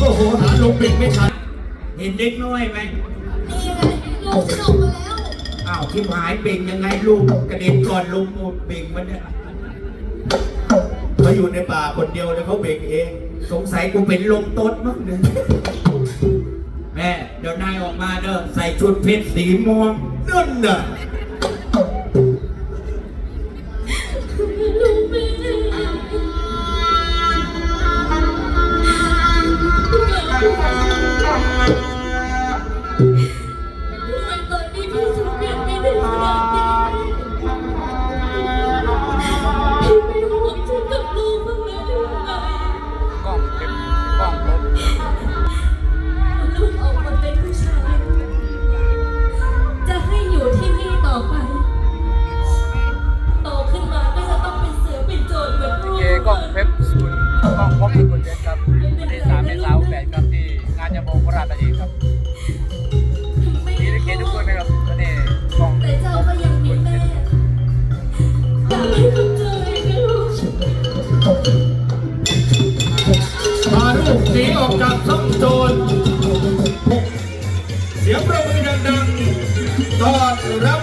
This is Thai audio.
โอ้โหหาลงเบรกไม่ทัน เห็นเด็กน้อยไหมนี่ไงลงขนมมาแล้ว อ้าวที่หายเบ่งยังไงลูกกระเด็นก่อนลงหมดเบ่งมันเนี่ยเขาอยู่ในป่าคนเดียวเลยเขาเบ่งเอง สงสัยกูเป็นลมต้นมั้งเนี่ยแม่เดี๋ยวนายออกมาเด้อใส่ชุดเพชรสีม่วงนั่นน่ะาตาดีครับมีนักเรียนทุกคนนะครับก็นี่กล้องแต่เจ้าก็ยังมีแม่อยากให้ลูกเจอเองนะลูกพาลูกหนีออกจากซ่องโจรเสียงประมือดังๆต้อนรับ